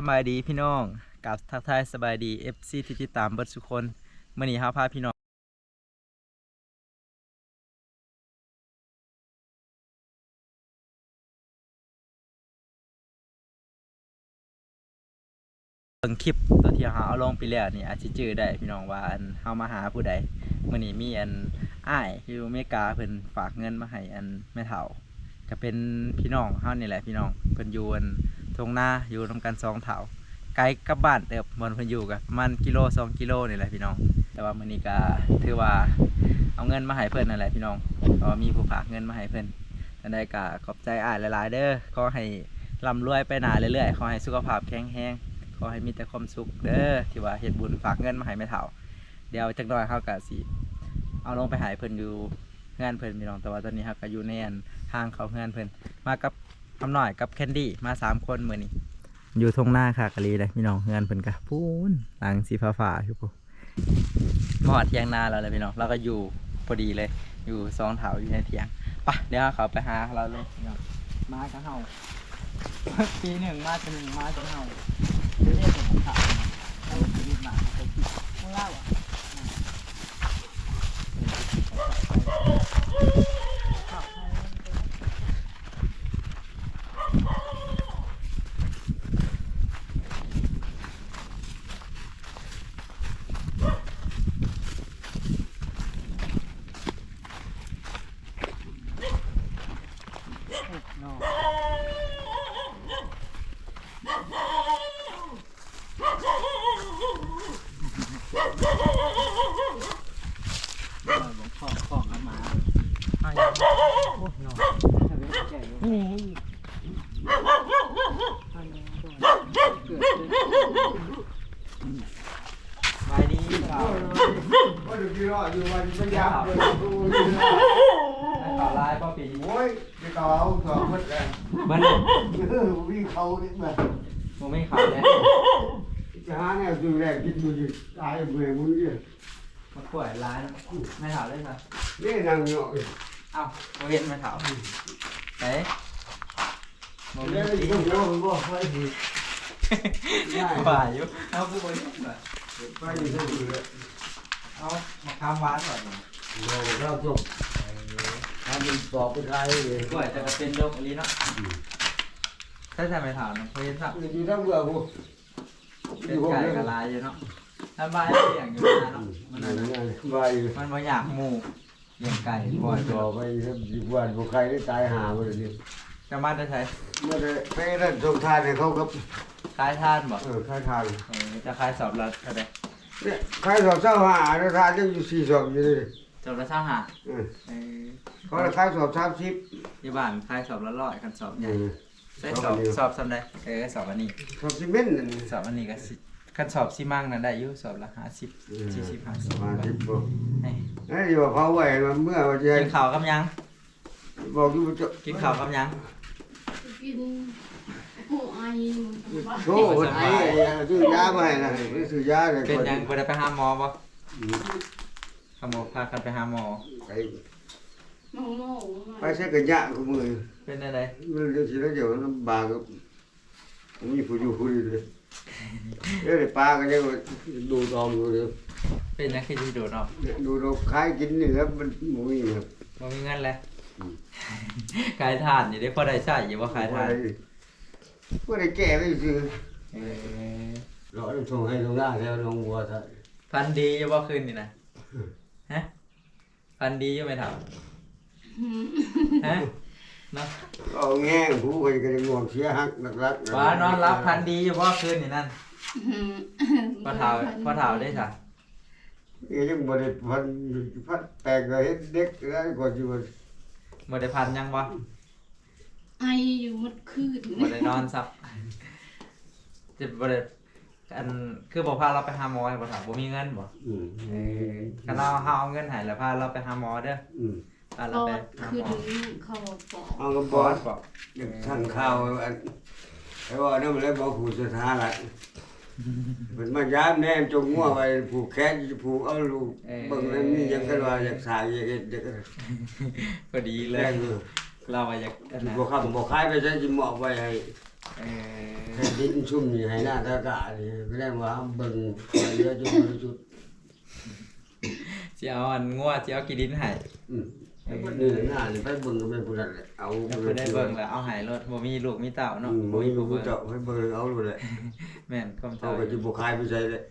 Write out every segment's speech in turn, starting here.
สบายดีพี่น้องกับทักทายสบายดี FC ที่ติดตามเบิร์ดทุกคนเมื่อนี้ฮาพาพี่น้องเบิ่งคลิปตัวที่เฮาเอาลงไปแล้วนี่อาจสิจื้อได้พี่น้องว่าอันเฮามาหาผู้ใดเมื่อนี้มีอันอ้ายอยู่อเมริกาเพิ่นฝากเงินมาให้อันแม่เฒ่าก็เป็นพี่น้องเฮานี่แหละพี่น้องเพิ่นอยู่อัน ทงนาอยู่นํกันสองเถาไกลกับบ้านเติบบนเพิ่นอยู่กับมันกิโลสองกิโลนี่แหละพี่น้อง แต่ว่ามื้อนี้ก็ถือว่าเอาเงินมาให้เพิ่นนั่นแหละพี่น้องเพราะว่ามีผู้ฝากเงินมาให้เพิ่นอันใดก็ขอบใจอ้ายหลายๆ เด้อขอให้ร่ำรวยไปหนาเรื่อยๆขอให้สุขภาพแข็งแรงขอให้มีแต่ความสุขเด้อที่ว่าเฮ็ดบุญฝากเงินมาให้แม่เฒ่า เดี๋ยวจักหน่อยเฮาก็สิเอาลงไปให้เพิ่นอยู่เงื่อนเพิ่นพี่น้องแต่ว่าตอนนี้ครับก็อยู่ในอันทางเขาเงื่อนเพิ่นมากับ คำหน่อยกับแคนดี้มาสามคนมือนี้อยู่ทงหน้าค่ะกะลีเลยพี่น้องเงื่อนเพิ่นกะพูนหลังสีฟ้าฟ้าๆอยู่ปุ๊มาหอดเทียงนาแล้วเลยพี่น้องเราก็อยู่พอดีเลย อยู่สองแถวอยู่ในเทียงไปะเดี๋ยวเขาไปหาเราเลยพี่น้องมากับเฮาปีหนึ่งมาจะหนึ่งมาจะเฮาเรียกผมถามเราชีวิตมาเขาคิดข้างล่างอะ ของของเอามาเอาอย่างนี้โอ้ยน้อง นี่ไปดีเราว่าดูกี่รอบอยู่วันเป็นยามเลยดูดีให้ข่าวร้ายพ่อปีโอ้ยจะเขาเอาสองคนเลยมันวิ่งเขาเนี่ยแบบมึงไม่ข่าวแล้วจะหาแนวดูแลกินดูดิตายเบื่อมึงเนี่ยมันป่วยร้ายนะไม่ข่าวเลยค่ะนี่นางเนาะเอ้าโมเห็นไม่ข่าวเอ๊ะโม เดี๋เห็ยวนอีกคนเดียวมันบอกไปดีป่าอยู่เอาผู้บริสุทธิ์หน่อยไปดีที่สุดเลยเอามาคำหวานก่อนเราเราจบทำเป็นสอบเป็นไรเลยกล้วยจะกระเป็นโรคอะไรเนาะใช่ใช่ไม่ถามนะเพราะเห็นสักอยู่ทั้งเบื่อกูเป็นไก่กระลายอยู่เนาะถ้าบ้านเลี้ยงอยู่นะเนาะมันนั่นนะไปมันบ่อยากหมู เลี้ยงไก่ปล่อยต่อไปดีกว่าบุใครได้ตายหาไปเลยจะมาได้ใช้เมื่อได้ไปนั่นส่งทานให้เขาครับคลายท่านบ่เออค่ายทานเออจะคลายสอบละเท่าไหร่เนี่ยใครสอบเจ้าหาแล้วทานยังอยู่สี่สอบอยู่เลยสอบละเท่าหาเออเออเขาเลยใครสอบสามสิบที่บ้านคลายสอบละร้อยกันสอบใหญ่ใช่สสออบบเดียวสอบสำได้เออสอบอันนี้สอบสิบเมตรนั่นสอบอันนี้ก็สิคันสอบสิมั่งนั่นได้อยู่สอบละห้าสิบสี่สิบห้าสิบมาสิบบอก เอ้ยเอ้ยอยู่ว่าเขาไหวมาเมื่อวันจะกินข้าวกับยังบอกอยู่ว่าจะกินข้าวกับยังกินผู้ไอโชว์คนไอ้ซื้อยามาให้นะซื้อยาเลยเป็นยังบ่ได้ไปหาหมอบ่ขโมยพากันไปหาหมอไปโมโม่ไปใช้กันยะกับมือเป็นอะไรมันเดี๋ยวสิแล้วเดี๋ยวลำบากกับผมมีผู้อยู่ผู้ดีเลยเอ้ยปลากันยังดูตอมอยู่เลย เป็นยังคือสิโดดเนาะดูเราขายกินนี่ครับมันมุ้ยครับ บ่มีเงินแล้วขายทานนี่ได้พอได้ใช้อยู่บ่ขายทานก็ได้แก้ไปซื้อเออเราส่งให้ตรงหน้าแล้วลงวัวท่านฟันดีอยู่บ่คืนนี่นะฮะฟันดีอยู่ไหมครับฮะเนาะเอาแง่งผู้คนก็จะง่วงเสียหักนักรักว่านอนรับพันดีอยู่บ่คืนนี่นั่นพ่อเฒ่าพ่อเฒ่าได้ซะเอ้ ยังบ่ได้พันพัดแตกเลยเด็กแล้วก็อยู่บ่ได้พันยังบ่ไออยู่มัดคืนบ่ได้นอนซับจะบ่ได้อันคือบ่พาเราไปหาหมอให้บ่ถามบ่มีเงินบ่อืมเออคันเราเฮาเอาเงินให้แล้วพาเราไปหาหมอเด้ออืมพาตเราอไปดหาคืหนมอเขาบอกเอากระบบออสสบอกทางข้าวอันไอ้ว่านั่นมันเลยบอกผูกสถานะ มันมายามแนมจงงัวไว้ผูกแขนผูกเอาลูกเบิ่งแล้วมียังกันว่าอยากสายอยากเฮ็ดอยากพอดีเลแรยงอยู่เราว่าอยากอันนั้นบ่ครับบ่ขายไปใช้สิเหมาะไว้ให้เออแผ่นดินชุ่มนี่ให้หน้าตากานี่แสดงว่าเบิ่งเยอะจนบริสุทธิ์สิเอาอันงัวสิเอากี่ดินให้อืม ไอ้คนนี้หน้านี่ไปเบิ่งก็เป็นผู้นั้นแหละเอาแล้วเพิ่นได้เบิ่งแล้วเอาให้รถบ่มีลูกมีเต้าเนาะเนาะบ่มีผู้เบิ่งเจ้าให้เบิ่งเอาเลยแหละแม่นความเอาเจ้าก็สิบ่ขายไปใส่เลย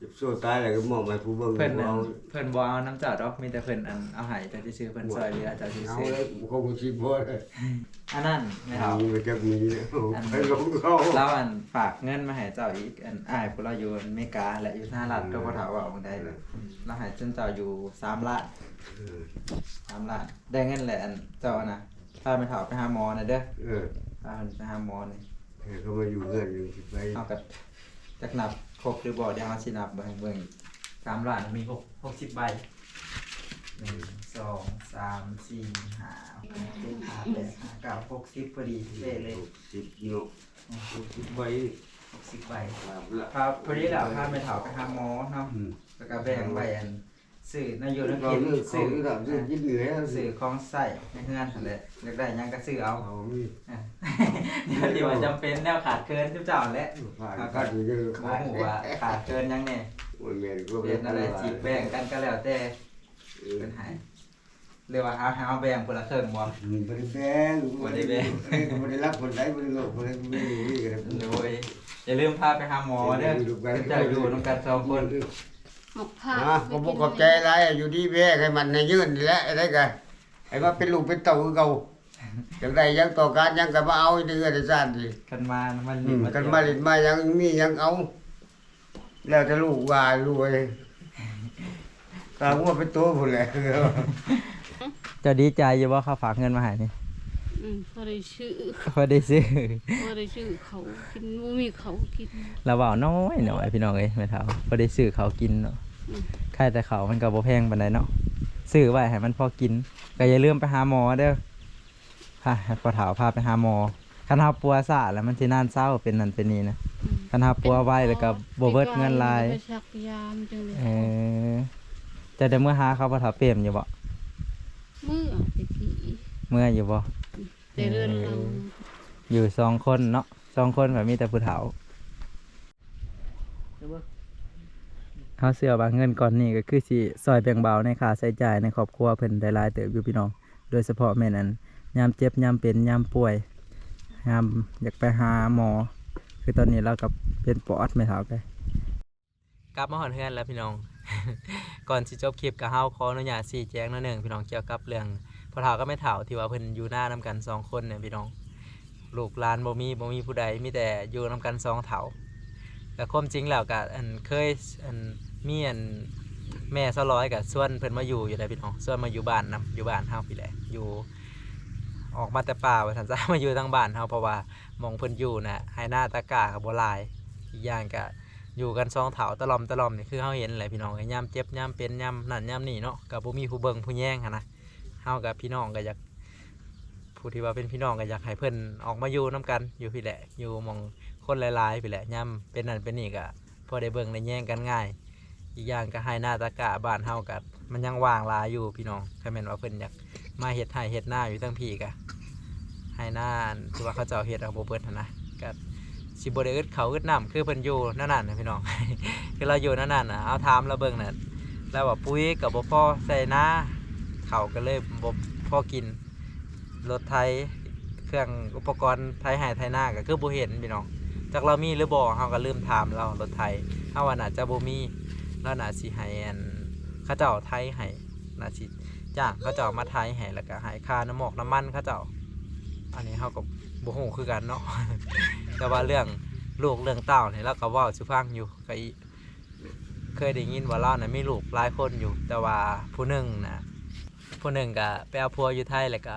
เออเจ็บโซ่ตายแล้วก็มอบให้ผู้เบิ่งเพิ่นนั่นเอาเพิ่นบ่เอาน้ำเจ้าดอกมีแต่เพิ่นอันเอาให้แต่ที่ซื้อเพิ่นซอยเหลือเจ้าที่เอาซื้อเลยคงสิบ่ได้อันนั้นไม่เอามีมันจะมีเนี่ยไปลงเขาเราอันฝากเงินมาให้เจ้าอีกอันอ้ายพวกเราอยู่อเมริกาและอยู่สหรัฐก็บ่ถามว่าเอาได้เราให้จนเจ้าอยู่3ล้าน3ล้านได้เงินแหละอันเจ้านะพาไปถามไปหาหมอน่ะเด้อเออพาเพิ่นไปหาหมอนี่ให้เขามาอยู่เงินอยู่สิไปเอากับจักนับ ครบหรือบ่เดี๋ยวเราสินับเบิ่งเบิ่งสามล้านมีหกหกสิบใบหนึ่งสองสามสี่ห้าหกเจ็ดห้าแปดห้าเก้าหกสิบพอดีเละเลยสิบกิโลสิบใบหกสิบใบครับละ ครับพอดีแล้วพาไปถาไปหาหมอเนาะอืม แล้วก็แบ่งใบอัน สื่อนายโยนักเรากินเลือกเขาสื่อที่เราซื้อกินเหนื่อยแล้วสื่ซื้ออของใส่ในเฮือนนั่นแหละอยากได้หยังก็ซื้อเอาเอามีอะเดี๋ยวที่ว่าจำเป็นแนวขาดเกินทุกเจ้าแหละผ่านกันอยู่เยอะโมโหว่าขาดเกินยังไงโอ้ยแม่ก็เรียนอะไรจีบแบ่งกันก็แล้วแต่เป็นหายเรียกว่าหาหาแบ่งคนละครึ่งบ่บริแบงบริแบงบริรับคนใดบริโลกบริไม่รู้นี่กันโดยอย่าลืมพาไปหาหมอเด้อเจ้าอยู่นำกันสองคน หมกผ้าอะก็บอกขอบใจอะไรอยู่ดีแม่ให้มันในยื่นนี่แหละอะไรกันไอ้ว่าเป็นลูกเป็นเต่าคือเก่าอย่างใดยังต่อการยังก็มาเอาเดือดซ่านสิกันมามันอืมกันมาเล่นมายังมียังเอา แล้วจะลูกว่ารวยตามว่าเป็นตัวพุ่นแหละจะดีใจอยู่ว่าเขาฝากเงินมาให้นี่ อืมพอได้ชื่อพอได้ซื้อพอได้ชื่อเขากินบ่มีเขากินเราเว้าน้อยหน่อยพี่น้องเอ้ยแม่เฒ่าพอได้ซื้อเขากินเนาะอืมใครแต่เขามันก็บ่แพงปานใดเนาะซื้อไว้ให้มันพอกิน ก็อย่าลืมไปหาหมอเด้อพาพอเฒ่าพาไปหาหมอคันเฮาปัวซ่าแล้วมันสินานเศร้าเป็นนั่นเป็นนี่นะคันเฮาปัวไว้แล้วก็บ่เบิดเงินลายไปชักยามจังเออจะได้เมื่อหาเขาพอเฒ่าเปรมอยู่บ่เมื่อตะกี้เมื่ออยู่บ่ แต่เรือนเราอยู่สองคนเนาะสองคนแบบมีแต่ผู้เฒ่าเขาเสือว่าเงินก่อนนี้ก็คือสิซอยแบ่งเบาในค่าใช้จ่ายในครอบครัวเพิ่นได้หลายเติบอยู่พี่น้อง โดยเฉพาะแม่นั้นยามเจ็บยามเป็นยามป่วยยามอยากไปหาหมอ คือตอนนี้เรากับเป็นปอดไม่เท่าไปกลับมาหอนเฮือนแล้วพี่น้อง ก่อนสิจบคลิปกับเฮาขออนุญาตชี้แจ้งหนิดนึงพี่น้องเกี่ยวกับเรื่อง พ่อเฒ่าก็ไม่เฒ่าที่ว่าเพิ่นอยู่หน้านํกันสองคนเนี่ยพี่น้องลูกหลานบ่มีบ่มีผู้ใดมีแต่อยู่นํกันสองเฒ่าแต่ความจริงแล้วก็อันเคยอันมีอันแม่ซะร้อยกับส่วนเพิ่นมาอยู่อยู่ได้พี่น้องส่วนมาอยู่บ้านนํอยู่บ้านเฮาพี่แหละอยู่ออกมาแต่ป่าว่าซั่นซะมาอยู่ทางบ้านเฮาเพราะว่ามองเพิ่นอยู่น่ะให้หน้าตะกาก็บ่หลายอีกอย่างก็อยู่กันสองเถาตะลอมตะลอมนี่คือเฮาเห็นแหละพี่น้องไอ้ยามเจ็บยามเป็นยามนั่นยามนี่เนาะก็บ่มีผู้เบิ่งผู้แย่งหันนะ เฮากับพี่น้องก็อยากผู้ที่ว่าเป็นพี่น้องก็อยากให้เพิ่นออกมาอยู่นํกันอยู่พี่แหละอยู่มองคนหลายๆพี่แหละยามเป็นนั่นเป็นนี่ก็พอได้เบิ่งได้แย่งกันง่าย อีกอย่างก็ให้หน้าตะกะบ้านเฮาก็มันยังว่างลายอยู่พี่น้องถ้าแม่นว่าเพิ่นอยากมาเฮ็ดไร่เฮ็ดหน้าอยู่ทั้งพี่ก็ให้หน้าอันที่ว่าเขาเจ้าเฮ็ดเอาบ่เบิดหันนะก็สิบได้อึดเขาอึดน้ำคือเพิ่นอยู่นั่นน่ะนะพี่น้องคือเราอยู่นั่นน่ะนเอาถามเราเบิ่งน่ะแล้วว่าปุ๋ยกับบ่พอใส่หน้า เขาก็เลยบ่พอกินรถไถเครื่องอุปกรณ์ไถไห้ไถนาก็คือบ่เห็นพี่น้องจากเรามีหรือบ่เฮาก็ลืมถามเรารถไถเฮาว่าน่าจะบ่มีเราน่าสิให้อันเขาเจ้าไถให้น่าสิจ้างเขาเจ้ามาไถให้แล้วก็ให้ค่าน้ำหมอกน้ำมันเขาเจ้า อันนี้เฮาก็บ่ฮู้คือกันเนาะแต่ว่าเรื่องลูกเรื่องเต้าเนี่ยเราก็ว้าสุฟังอยู่ก็อีเคยได้ยินว่าเราน่ะมีลูกหลายคนอยู่ แต่ว่าผู้หนึ่งนะ ผู้หนึ่งก็ไปเอาผัวอยู่ไทยแล้วก็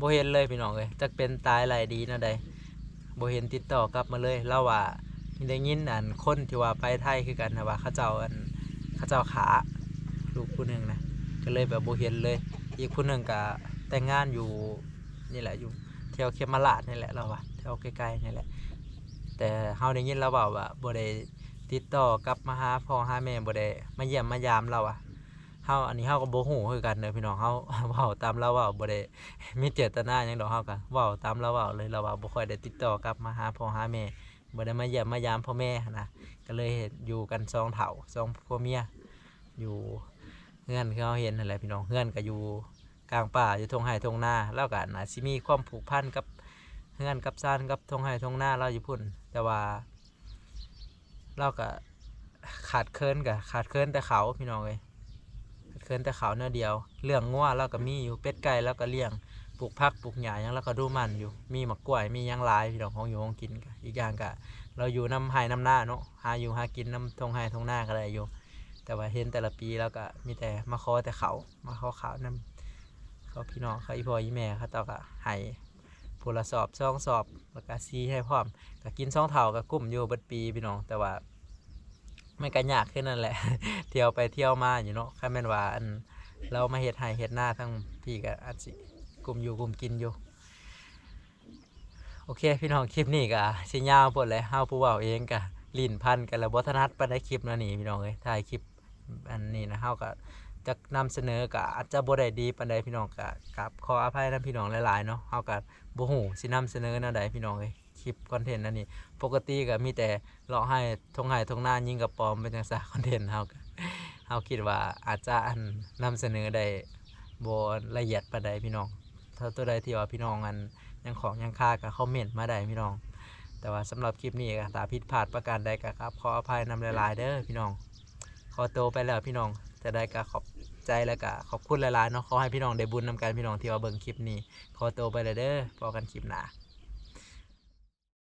บ่เห็นเลยพี่น้องเอ้ยจักเป็นตายไรดีนะใดบ่เห็นติดต่อกลับมาเลยเล่าว่าได้ยินอันคนที่ว่าไปไทยคือกันนะว่าเขาเจ้าอันเขาเจ้าขาลูกผู้หนึ่งนะก็เลยแบบบ่เห็นเลย อีกผู้หนึ่งก็แต่งงานอยู่นี่แหละอยู่แถวเขมราชนี่แหละเราว่าแถวใกล้ๆนี่แหละ แต่เฮาได้ยินเราเว้าว่าบ่ได้ติดต่อกลับมาหาพ่อหาแม่บ่ได้มาเยี่ยมมายามเราอะาอันนี้เฮาก็บ่ฮู้คือกันเด้อพี่น้องเฮาเว้าตามเราเว้าบ่ได้มีเจตนาหยังดอกเฮาก็เว้าตามเราเว้าเลยเราว่าบ่ค่อยได้ติดต่อกลับมาหาพ่อหาแม่บ่ได้มาเยี่ยมมายามพ่อแม่นะก็เลยอยู่กันสองเฒ่าสองผัวเมียอยู่เฮือนคือเฮาเห็นนั่นแหละพี่น้องเฮือนก็อยู่กลางป่าอยู่ทงไร่ทงนาแล้วก็น่าสิมีความผูกพันกับเฮือนกับซ่านกับทงไร่ทงนาเราอยู่พุ่น แต่ว่าเราก็ขาดเคินกับขาดเคินแต่เขาพี่น้องเลย คินแต่เขาเนื้อเดียว เรื่องงัวเราก็มีอยู่เป็ดไก่เราก็เลี้ยงปลูกผักปลูกหญ้ายังเราก็ดูมันอยู่ มีมะกล้วยมียังลายพี่น้องของอยู่ของกินก็อีกอย่างก็เราอยู่น้ำไห้น้ำหน้าเนาะหาอยู่หากินน้ำทงไห้ทงหน้าก็ได้อยู่ แต่ว่าเห็นแต่ละปีเราก็มีแต่มาขอแต่เขามาขอขาวน้ำเขาพี่น้องเขาอีพ่ออีแม่เขาต่าก็ให้ผู้ละสอบซองสอบแล้วก็ซีให้พร้อมก็กินซองเท่าก็กุ้มอยู่เบิดปีพี่น้องแต่ว่า ไม่กันยากขึ้นนั่นแหละ เที่ยวไปเที่ยวมาอยู่เนาะแค่แม่นว่าอันเรามาเฮ็ดไห้เฮ็ดหน้าทั้งพี่ก็อาจิกลุ่มอยู่กลุ่มกินอยู่ โอเค พี่น้องคลิปนี้ก็สิยาวปวดเลยเฮาผู้เว้าเองก็ลิ้นพันกันแล้วบ่ถนัดปานใดคลิปนั่นนี่พี่น้องเอ้ยถ่ายคลิปอันนี้นะเฮาก็จะนำเสนอก็อาจจะบ่ได้ดีปานใดพี่น้องก็กับขออภัยนํพี่น้องหลายๆเนาะเฮาก็บ่ฮู้สินำเสนอแนวใดพี่น้องเอ้ย คลิปคอนเทนต์อันนี้ปกติก็มีแต่เลาะให้ทงไห้ทงหน้ายิงกับปอมเป็นจังซาคอนเทนต์เฮาเฮาคิดว่าอาจจะอันนำเสนอได้บ่ละเอียดปานใดพี่น้อง ถ้าตัวใดที่ว่าพี่น้องอันยังของยังค่าก็คอมเมนต์มาได้พี่น้อง แต่ว่าสำหรับคลิปนี้ก็ถ้าผิดพลาดประการใดก็ครับขออภัยนำหลายๆเด้อพี่น้องขอโตไปแล้วพี่น้องจะได้ก็ขอบใจแล้วก็ขอบคุณหลายๆเนาะขอให้พี่น้องได้บุญนำกันพี่น้องที่ว่าเบิ่งคลิปนี้ ขอโตไปเลยเด้อพอกันคลิปหน้า